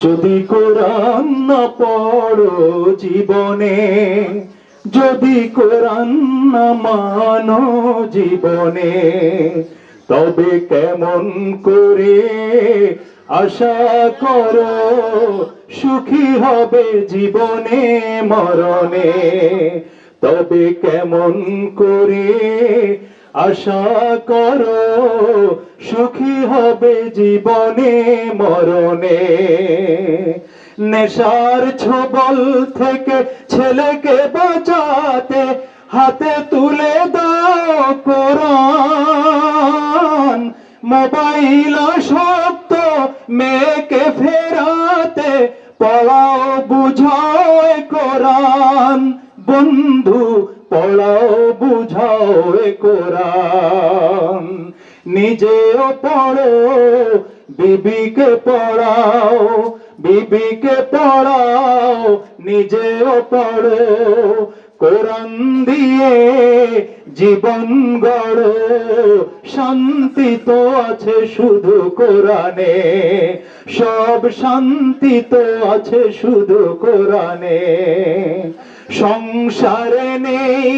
যদি কোরআন না পড়ো জীবনে, যদি কোরআন না মানো জীবনে, তবে কেমন করে আশা করো সুখী হবে জীবনে, মরণে, তবে কেমন করে আশা করো, সুখী হবে জীবনে, মরণে। নেশার ছবল থেকে ছেলেকে বাঁচাতে হাতে তুলে দাও কোরআন। মোবাইল শব্দ মেয়েকে ফেরাতে পড়াও, বুঝাও কোরআন। বন্ধু, পড়াও বুঝাও এ কোরআন। নিজেও পড়ো, বিবিকে পড়াও বিবিকে পড়াও নিজেও পড়ো। কোরআন দিয়ে জীবন গড়ো, শান্তি তো আছে শুধু কোরআনে। সব শান্তি তো আছে শুধু কোরআনে। সংসারে নেই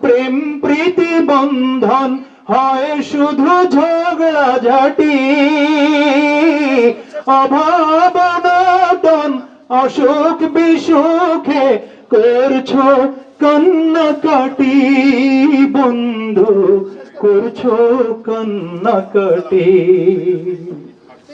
প্রেম প্রীতি বন্ধন হয় শুধু ঝগড়া ঝাটি। অভাব অসুখ বিসুখে করছ কান্নাকাটি। বন্ধু, করছ কান্নাকাটি।